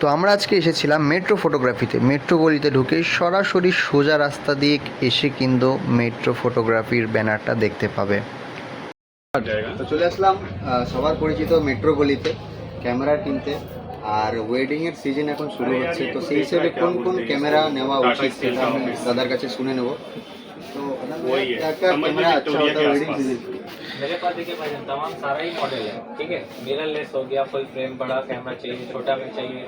তো আমরা আজকে এসেছিলাম মেট্রো ফটোগ্রাফিতে। মেট্রো গলিতে ঢুকে সরাসরি সোজা রাস্তা দিয়ে এসে কিন্তু মেট্রো ফটোগ্রাফির ব্যানারটা দেখতে পাবে। তো চলে আসলাম সবার পরিচিত মেট্রো গলিতে ক্যামেরা কিনতে। আর ওয়েডিং এর সিজন এখন শুরু হচ্ছে, তো সেই হিসেবে কোন কোন ক্যামেরা নেওয়া উচিত সেটা আমি দাদার কাছে শুনে নেব। তো একটা ক্যামেরা আচ্ছা ওয়েডিং সিজন मेरे पास देखिए भाईजान तमाम सारा ही मॉडल है ठीक है? मिरर लेस हो गया फुल फ्रेम बड़ा कैमरा चाहिए छोटा में चाहिए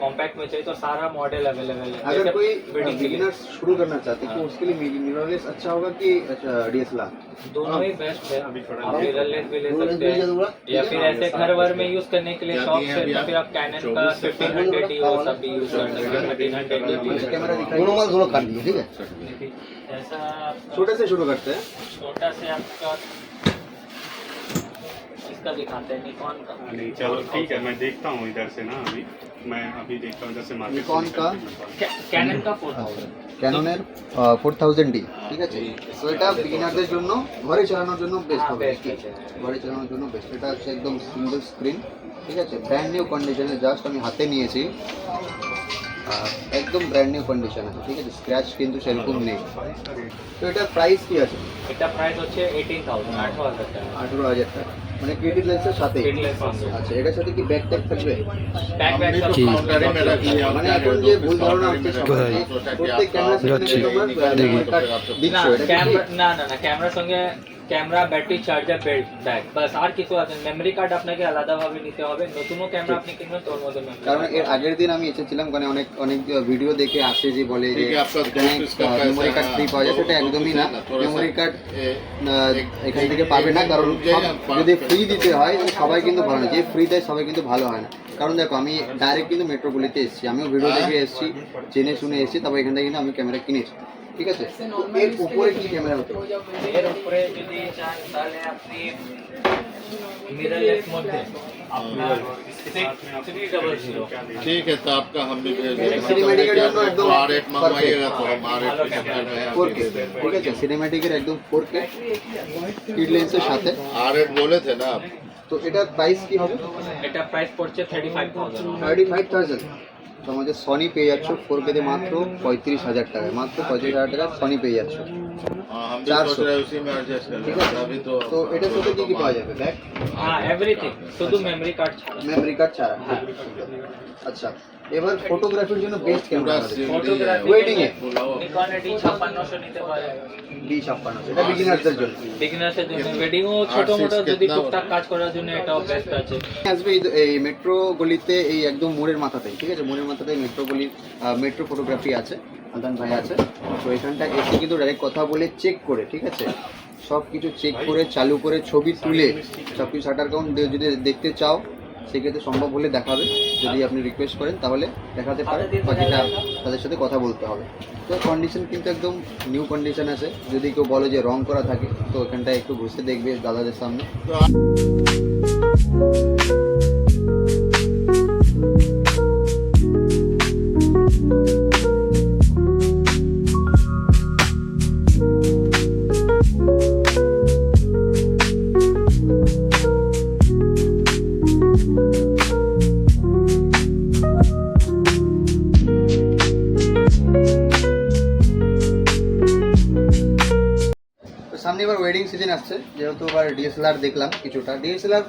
कॉम्पैक्ट में चाहिए तो सारा मॉडल अवेलेबल है। अगर कोई बिगिनर्स शुरू करना चाहते हैं तो हाँ। उसके लिए मिररलेस अच्छा होगा कि डीएसएलआर दोनों ही बेस्ट है। अभी थोड़ा आप मिरर लेस भी ले सकते हैं या फिर ऐसे घर वर में यूज़ करने के लिए शॉप से तो फिर आप कैनन का फिफ्टीन हंड्रेड डी वो सब भी यूज़ कर सकते हैं थर्टीन हंड्रेड ठीक है? ऐसा छोटे से शुरू करते हैं। छोटा से आपका इसका दिखाते हैं निकॉन का नहीं चलो ठीक है मैं देखता हूँ इधर से ना अभी मैं अभी देखता हूँ इधर से मार्केट Nikon का? कैनन का फोर थाउजेंड ক্যাননের ফোর থাউজেন্ড ডি ঠিক আছে তো এটা বিগিনারদের জন্য ঘরে চালানোর জন্য বেস্ট হ্যাঁ, হবে best আছে। ঘরে চালানোর জন্য বেস্ট এটা হচ্ছে একদম সিঙ্গেল স্ক্রিন ঠিক আছে ব্র্যান্ড নিউ কন্ডিশনে জাস্ট আমি হাতে নিয়েছি আর একদম ব্র্যান্ড নিউ কন্ডিশন আছে ঠিক আছে স্ক্র্যাচ কিন্তু সেরকম নেই তো এটার প্রাইস কি আছে এটা প্রাইস হচ্ছে এইটিন থাউজেন্ড আঠারো হাজার টাকা আঠেরো হাজার টাকা মানে ক্রেডিট লেন্সের সাথে? আচ্ছা এটার সাথে কি ব্যাক ট্যাগ থাকবে? মানে এখন যে ভুল ধারণা হচ্ছে প্রত্যেক ক্যামেরার সাথে না না ক্যামেরার সঙ্গে ক্যামেরা ব্যাটারি চার্জার ব্যাগ বাস আর কিছু আছে। মেমরি কার্ড আপনাকে আলাদা ভাবে নিতে হবে। নতুনও ক্যামেরা আপনি কিনবেন তোর মধ্যে কারণ এর আগের দিন আমি এসেছিলাম মানে অনেক অনেক ভিডিও দেখে আসে যে বলে যে মেমরি কার্ড ফ্রি পাওয়া যায়। সেটা একদমই না। মেমরি কার্ড এখান থেকে পাবে না। কারণ যদি ফ্রি দিতে হয় সবাই কিন্তু ভালো না। যে ফ্রি দেয় সবাই কিন্তু ভালো হয় না। কারণ দেখো আমি ডাইরেক্ট কিন্তু মেট্রোপলিতে এসেছি। আমিও ভিডিও দেখে এসেছি জেনে শুনে এসেছি তারপর এখান থেকে কিন্তু আমি ক্যামেরা কিনেছি। ঠিক আছে তো এর উপরে কি ক্যামেরা হতে পারে এর উপরে যদি চান তাহলে আপনি মিররলেস মধ্যে আপনার থ্রি ডবল জিরো ठीक है तो आपका हम भी भेज देंगे सिनेमैटिक का जो एकदम आर एट मंगवाइएगा तो हम आर एट के चक्कर में हम ফোর भी কে भेज देंगे। ঠিক আছে সিনেম্যাটিকের একদম ফোর কে কিড লেন্সের সাথে आर एट बोले थे ना आप তো এটার প্রাইস কি হবে এটা প্রাইস পড়ছে thirty five thousand thirty five thousand তোমাদের সনি পেয়ে যাচ্ছ ফোর পেতে মাত্র পঁয়ত্রিশ হাজার টাকায়। মাত্র পঁয়ত্রিশ হাজার টাকা সনি পেয়ে যাচ্ছ। ঠিক আছে। তো কি কি পাওয়া যাবে? হ্যাঁ কার্ড ছাড়া। আচ্ছা। এবার ফটোগ্রাফির জন্য বেস্ট ক্যামেরা Wedding এ? নিকন ডি ছাপ্পান্নশো নিতে পারে। ডি ছাপ্পান্ন এটা বিগিনারদের জন্য। বিগিনার্সের জন্য। ওয়েডিংও ছোট আর মোটো যদি টুকটাক কাজ করার জন্য এটাও বেস্ট আছে। আসবে এই- মেট্রো গলিতে এই একদম মোড়ের মাথাতেই ঠিক আছে? মোড়ের মাথাতেই মেট্রো গলি মেট্রো ফটোগ্রাফি আছে আদান ভাই আছে। তো এখানটা এসে কিন্তু ডাইরেক্ট কথা বলে চেক করে ঠিক আছে? সব কিছু চেক করে চালু করে ছবি তুলে সব কিছু শাটার কাউন্ট যদি দেখতে চাও সেক্ষেত্রে সম্ভব হলে দেখাবে যদি আপনি রিকোয়েস্ট করেন তাহলে দেখাতে পারে। বাকিটা তাদের সাথে কথা বলতে হবে। তো কন্ডিশন কিন্তু একদম নিউ কন্ডিশন আছে। যদি কেউ বলে যে রং করা থাকে তো ওখানটায় একটু ঘুষে দেখবে দাদাদের সামনে। ওয়েডিং সিজন আসছে, যেহেতু এবার ডিএসএলআর দেখলাম কিছুটা। ডিএসএলআর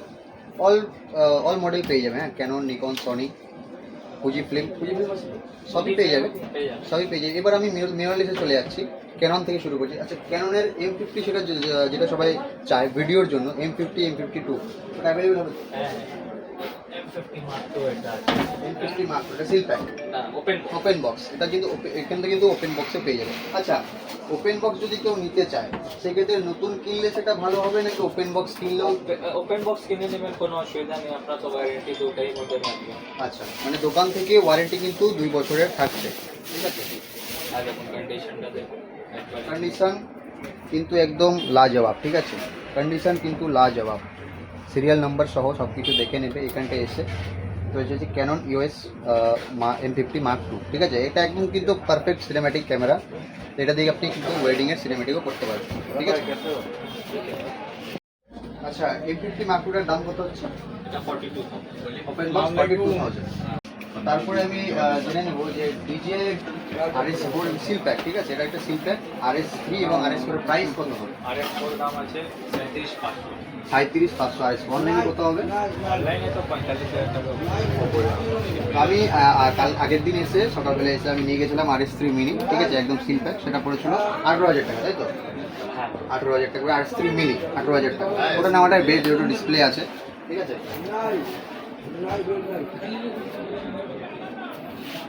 অল অল মডেল পেয়ে যাবে হ্যাঁ? Canon Nikon Sony Fuji film film সবই পেয়ে যাবে। সবই পেয়ে যাবে। এবার আমি মিররলেসে চলে যাচ্ছি ক্যানন থেকে শুরু করছি। আচ্ছা ক্যাননের এম ফিফটি সেটা যেটা সবাই চায় ভিডিওর জন্য M fifty M fifty two available available হবে? এটা এটা seal pack open open box এটা কিন্তু open- এখান থেকে কিন্তু ওপেন বক্সে পেয়ে যাবে। আচ্ছা ওপেন বক্স যদি কেউ নিতে চায় সেক্ষেত্রে নতুন কিনলে সেটা ভালো হবে নাকি ওপেন বক্স কিনলেও? ওপেন বক্স কিনে নেবেন কোনো অসুবিধা নেই আমরা তো গ্যারেন্টি দুটাই মধ্যে থাকবে। আচ্ছা মানে দোকান থেকে ওয়ারেন্টি কিন্তু দুই বছরের থাকছে। ঠিক আছে। আর এখন কন্ডিশনটা দেখুন। কন্ডিশন কিন্তু একদম লাজবাব ঠিক আছে? কন্ডিশন কিন্তু লাজবাব। সিরিয়াল নাম্বার সহ সব কিছু দেখে নেবে এখানটায় এসে। তো এটা হচ্ছে Canon EOS M fifty mark two ঠিক আছে? এটা একদম কিন্তু পারফেক্ট সিনেম্যাটিক ক্যামেরা এটা দিয়ে আপনি কিন্তু ওয়েডিংয়ের সিনেমেটিকও করতে পারবেন ঠিক আছে? আচ্ছা এম ফিফটি মার্ক টুটার দাম কত হচ্ছে? এটা forty two open box forty two thousand তারপরে আমি জেনে নেব যে DJI R S four seal pack ঠিক আছে? এটা একটা seal pack R S three এবং আর এস ফোর প্রাইস কত হবে? আর এক ফোর দাম আছে সাঁত্রিশ পাঁচশো আর অনলাইনে কত হবে? আমি কাল আগের দিন এসে সকালবেলা এসে আমি নিয়ে গেছিলাম আর এস থ্রি মিনি ঠিক আছে, একদম সিল প্যাক সেটা পড়েছিল আঠেরো হাজার টাকা, তাই তো? আঠেরো হাজার টাকা আর এস থ্রি মিনি আঠেরো হাজার টাকা। ওটা নামাটাই বেস্ট যেহেতু ডিসপ্লে আছে, ঠিক আছে?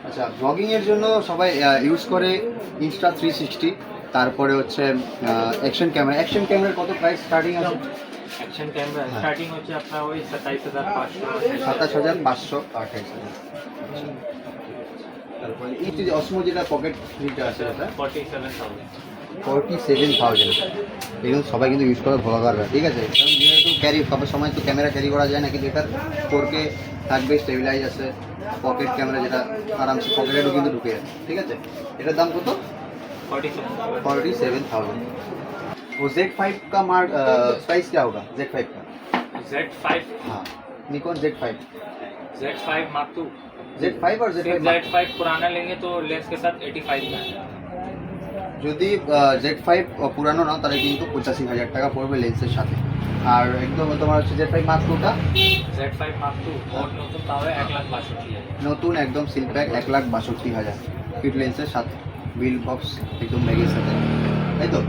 আচ্ছা ব্লগিং এর জন্য সবাই ইউজ করে ইনস্টা থ্রি সিক্সটি তারপরে হচ্ছে অ্যাকশন ক্যামেরা অ্যাকশন ক্যামেরার কত প্রাইস স্টার্টিং আছে? অ্যাকশন ক্যামেরা স্টার্টিং হচ্ছে আপনার ওই সাতাইশ হাজার পাঁচশো। সাতাশ হাজার পাঁচশো আঠাইশ হাজার। তারপরে এই যে যেটা পকেট ফ্রিটা আছে ওটা forty seven thousand forty seven thousand দেখুন সবাই কিন্তু ইউজ করে ভালো করবে। ঠিক আছে? কারণ যেহেতু ক্যারি সবার সময় তো ক্যামেরা ক্যারি করা যায় না কিন্তু এটার ফোরকে থাকবে স্টেবিলাইজ আছে পকেট ক্যামেরা যেটা আরামসে পকেটে কিন্তু ঢুকে যাচ্ছে ঠিক আছে? এটার দাম কত? ফর্টি সেভেন থাউজেন্ড वो Z5 का मार्क प्राइस क्या होगा Z5 का Z5 हाँ Nikon Z5 Z5 mark to Z5 और Z5 Z5 पुराना लेंगे तो लेंस के साथ 85 का যদি জেড ফাইভ পুরানো নাও তাহলে কিন্তু পঁচাশি হাজার টাকা পড়বে লেন্সের সাথে আর একদম তোমার হচ্ছে জেড ফাইভ মার্ক টুটা জেড ফাইভ মার্ক টু নতুন তাও এক লাখ বাষট্টি নতুন একদম সিল ব্যাগ এক লাখ বাষট্টি হাজার কিট লেন্সের সাথে বিল বক্স একদম ব্যাগের সাথে তাই তো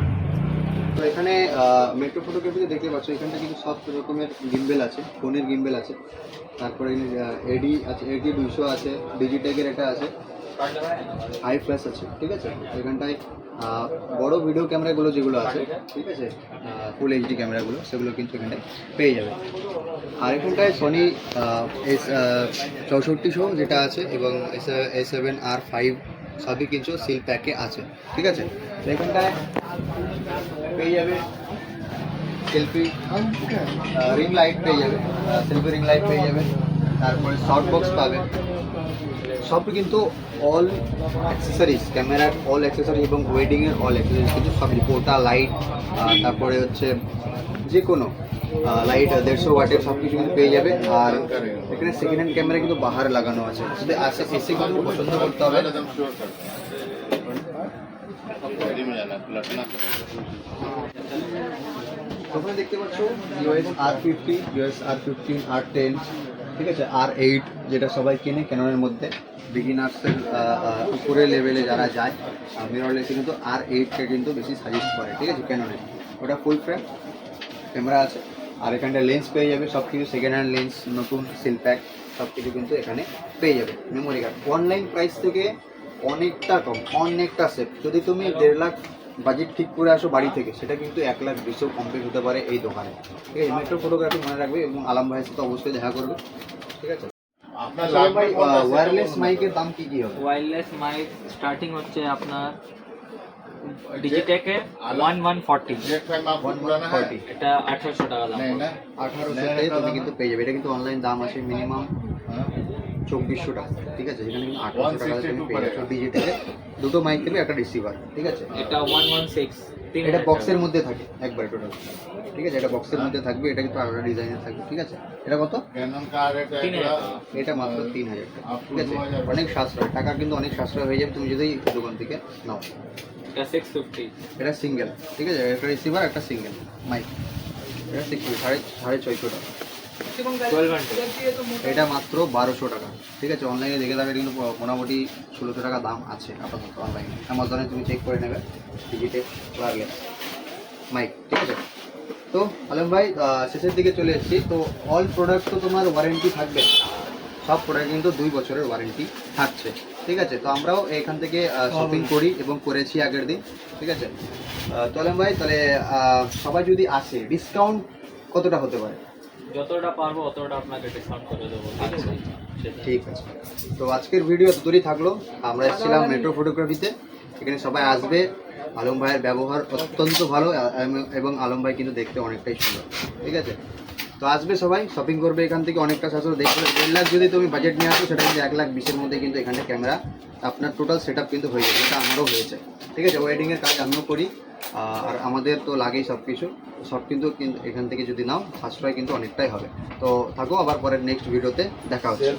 তো এখানে মেট্রো ফটোগ্রাফিতে দেখতে পাচ্ছ, এখানটা কিন্তু সব রকমের গিম্বেল আছে ফোনের গিম্বেল আছে। তারপরে এডি আছে এডি দুশো আছে ডিজিটেকের একটা আছে হাই ফ্ল্যাশ আছে, ঠিক আছে? এখানটায় বড় ভিডিও ক্যামেরাগুলো যেগুলো আছে, ঠিক আছে? ফুল এইচডি ক্যামেরাগুলো সেগুলো কিন্তু এখানটায় পেয়ে যাবে। আর এখানটায় সনি এস চৌষট্টি শো যেটা আছে, এবং S A seven R five সবই কিন্তু সিল প্যাকে আছে, ঠিক আছে? এখানটায় পেয়ে যাবে সেলফি রিং লাইট পেয়ে যাবে সেলফি রিং লাইট পেয়ে যাবে, তারপরে শর্ট বক্স পাবে। সব কিন্তু অল অ্যাক্সেসরিজ ক্যামেরার অল অ্যাক্সেসরিজ এবং ওয়েডিংয়ের অল অ্যাক্সেসরিজ কিন্তু সব রিপোর্টা লাইট তারপরে হচ্ছে যে কোনো লাইট দেড়শো ওয়াটের সব কিছু কিন্তু পেয়ে যাবে। আর এখানে সেকেন্ড হ্যান্ড ক্যামেরা কিন্তু বাহারে লাগানো আছে। শুধু আসে এসে কিন্তু পছন্দ করতে হবে। আর ফিফটি ইউএস আর ফিফটিন আর টেন ঠিক আছে? আর এইট যেটা সবাই কেনে ক্যাননের মধ্যে। বিগিনার্সের উপরে লেভেলে যারা যায় মিররলেসে কিন্তু আর এইটকে কিন্তু বেশি সাজেস্ট করে, ঠিক আছে? ক্যাননে। ওটা ফুল ফ্রেম ক্যামেরা আছে। আর এখানটা লেন্স পেয়ে যাবে সব কিছু সেকেন্ড হ্যান্ড লেন্স নতুন সিল প্যাক সব কিছু কিন্তু এখানে পেয়ে যাবে মেমোরি কার্ড অনলাইন প্রাইস থেকে অনেকটা কম অনেকটা সেফ যদি তুমি দেড় লাখ বাজেট ঠিক করে আসো বাড়ি থেকে সেটা কিন্তু এক লাখ বিশেও কমপ্লিট হতে পারে এই দোকানে। ঠিক আছে মেট্রো ফটোগ্রাফি মনে রাখবে এবং আলাম ভাইয়ের সাথে অবশ্যই দেখা করবে। ঠিক আছে? আপনার ওয়্যারলেস মাইকের দাম কি কি হবে? ওয়্যারলেস মাইক স্টার্টিং হচ্ছে আপনার ডিজিটেকে 1140 এটা 1800 টাকা দাম 1800 তুমি কিন্তু পেয়ে যাবে। এটা কিন্তু অনলাইন দাম আছে মিনিমাম চব্বিশশো টাকা ঠিক আছে? সেখানে কিন্তু আঠারোশো টাকা তুমি পেয়ে ডিজিটালে দুটো মাইক দেবে একটা রিসিভার ঠিক আছে? এটা ওয়ান ওয়ান সিক্স এটা বক্সের মধ্যে থাকে একবার টোটাল ঠিক আছে? এটা বক্সের মধ্যে থাকবে এটা কিন্তু আলাদা ডিজাইনের থাকবে ঠিক আছে? এটা কত? এটা মাত্র তিন হাজার টাকা ঠিক আছে? অনেক সাশ্রয় টাকা কিন্তু অনেক সাশ্রয় হয়ে যাবে তুমি যদি দোকান থেকে নাও। এটা সিক্স ফিফটি এটা সিঙ্গেল ঠিক আছে? একটা রিসিভার একটা সিঙ্গেল মাইক এটা সিক্স সাড়ে সাড়ে ছয়শো টাকা। এটা মাত্র বারোশো টাকা। ঠিক আছে অনলাইনে দেখে থাকলে কিন্তু মোটামুটি ষোলোশো টাকা দাম আছে আপাতত অনলাইনে অ্যামাজনে তুমি চেক করে নেবে টিকিটে ওয়ারলেস মাইক ঠিক আছে? তো আলম ভাই শেষের দিকে চলে এসেছি। তো অল প্রোডাক্ট তো তোমার ওয়ারেন্টি থাকবে। সব প্রোডাক্ট কিন্তু দুই বছরের ওয়ারেন্টি থাকছে। ঠিক আছে? তো আমরাও এখান থেকে শপিং করি এবং করেছি আগের দিন। ঠিক আছে? তো আলম ভাই তাহলে সবাই যদি আসে ডিসকাউন্ট কতটা হতে পারে? যতটা পারব অতটা আপনাকে ডিসকাউন্ট করে দেবো, ঠিক আছে? তো আজকের ভিডিও এত দূরই থাকল। আমরা এসেছিলাম মেট্রো ফটোগ্রাফিতে এখানে সবাই আসবে। আলম ভাইয়ের ব্যবহার অত্যন্ত ভালো এবং আলম ভাই কিন্তু দেখতে অনেকটাই সুন্দর, ঠিক আছে? তো আসবে সবাই শপিং করবে এখান থেকে অনেকটা সাথে দেখবে দেড় লাখ যদি তুমি বাজেট নিয়ে আসো, সেটা কিন্তু এক লাখ বিশের মধ্যে কিন্তু এখানে ক্যামেরা আপনার টোটাল সেট কিন্তু হয়ে যাবে, এটা আমারও হয়েছে, ঠিক আছে? ওয়েডিংয়ের কাজ আমিও করি। আর আমাদের তো লাগেই সব কিছু। সব কিন্তু এখান থেকে যদি নাও, সাশ্রয় কিন্তু অনেকটাই হবে। তো থাকো, আবার পরের নেক্সট ভিডিওতে দেখা হচ্ছে।